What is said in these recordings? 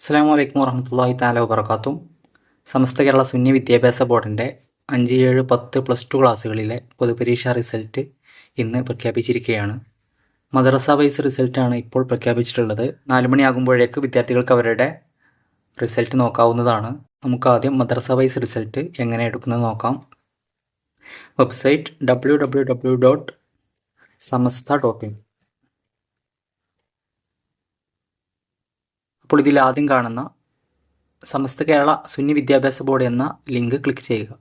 അസ്സാം വലൈക്കും വർഹമത്തല്ലാഹി താല വബർക്കാത്തും സമസ്ത കേരള സുന്നി വിദ്യാഭ്യാസ ബോർഡിന്റെ അഞ്ച് ഏഴ് പത്ത് പ്ലസ് ടു ക്ലാസ്സുകളിലെ പൊതുപരീക്ഷാ റിസൾട്ട് ഇന്ന് പ്രഖ്യാപിച്ചിരിക്കുകയാണ്. മദ്രസ വൈസ് റിസൾട്ടാണ് ഇപ്പോൾ പ്രഖ്യാപിച്ചിട്ടുള്ളത്. നാല് മണിയാകുമ്പോഴേക്ക് വിദ്യാർത്ഥികൾക്ക് അവരുടെ റിസൾട്ട് നോക്കാവുന്നതാണ്. നമുക്ക് ആദ്യം മദ്രസ വൈസ് റിസൾട്ട് എങ്ങനെ എടുക്കുന്നത് നോക്കാം. Website W W W dot Samastha dot in അപ്പോൾ ഇതിൽ ആദ്യം കാണുന്ന സമസ്ത കേരള സുന്നി വിദ്യാഭ്യാസ ബോർഡ് എന്ന ലിങ്ക് ക്ലിക്ക് ചെയ്യുക.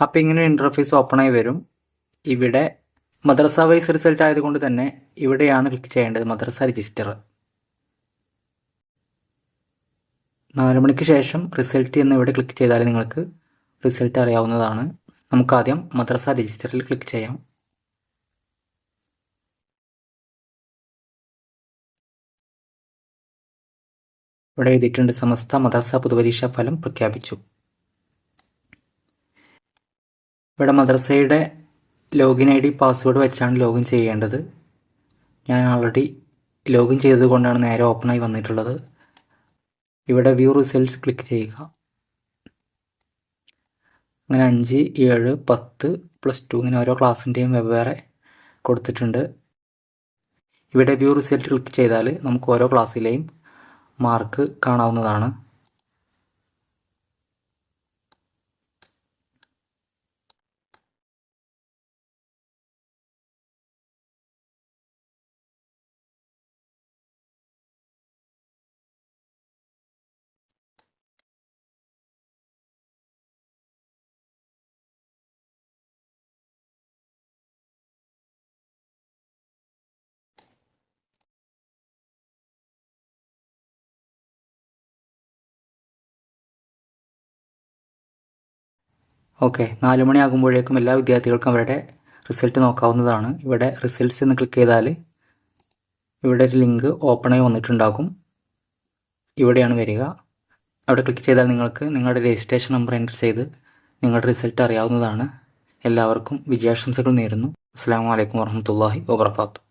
അപ്പോൾ ഇങ്ങനെ ഇന്റർഫേസ് ഓപ്പണായി വരും. ഇവിടെ മദ്രസ വൈസ് റിസൾട്ട് ആയതുകൊണ്ട് തന്നെ ഇവിടെയാണ് ക്ലിക്ക് ചെയ്യേണ്ടത് മദ്രസ രജിസ്റ്റർ നാല് മണിക്ക് ശേഷം റിസൾട്ട് എന്ന് ഇവിടെ ക്ലിക്ക് ചെയ്താൽ നിങ്ങൾക്ക് റിസൾട്ട് അറിയാവുന്നതാണ്. നമുക്കാദ്യം മദ്രസ രജിസ്റ്ററിൽ ക്ലിക്ക് ചെയ്യാം. ഇവിടെ എഴുതിയിട്ടുണ്ട് സമസ്ത മദ്രസ പൊതുപരീക്ഷാ ഫലം പ്രഖ്യാപിച്ചു. ഇവിടെ മദ്രസയുടെ ലോഗിൻ ഐ ഡി പാസ്വേഡ് വെച്ചാണ് ലോഗിൻ ചെയ്യേണ്ടത്. ഞാൻ ഓൾറെഡി ലോഗിൻ ചെയ്തത് കൊണ്ടാണ് നേരെ ഓപ്പണായി വന്നിട്ടുള്ളത്. ഇവിടെ വ്യൂ റിസൾട്ട്സ് ക്ലിക്ക് ചെയ്യുക. അങ്ങനെ അഞ്ച് ഏഴ് പത്ത് പ്ലസ് ടു ഇങ്ങനെ ഓരോ ക്ലാസ്സിന്റെയും വെവ്വേറെ കൊടുത്തിട്ടുണ്ട്. ഇവിടെ വ്യൂ റിസൾട്ട് ക്ലിക്ക് ചെയ്താൽ നമുക്ക് ഓരോ ക്ലാസ്സിലെയും മാർക്ക് കാണാവുന്നതാണ്. ഓക്കെ നാല് മണിയാകുമ്പോഴേക്കും എല്ലാ വിദ്യാർത്ഥികൾക്കും അവരുടെ റിസൾട്ട് നോക്കാവുന്നതാണ്. ഇവിടെ റിസൾട്ട്സ് എന്ന് ക്ലിക്ക് ചെയ്താൽ ഇവിടെ ഒരു ലിങ്ക് ഓപ്പണായി വന്നിട്ടുണ്ടാകും. ഇവിടെയാണ് വരിക. അവിടെ ക്ലിക്ക് ചെയ്താൽ നിങ്ങൾക്ക് നിങ്ങളുടെ രജിസ്ട്രേഷൻ നമ്പർ എന്റർ ചെയ്ത് നിങ്ങളുടെ റിസൾട്ട് അറിയാവുന്നതാണ്. എല്ലാവർക്കും വിജയാശംസകൾ നേരുന്നു. അസ്സാം വലൈക്കും വർഹമത്തല്ലാഹി വാബർക്കാത്തു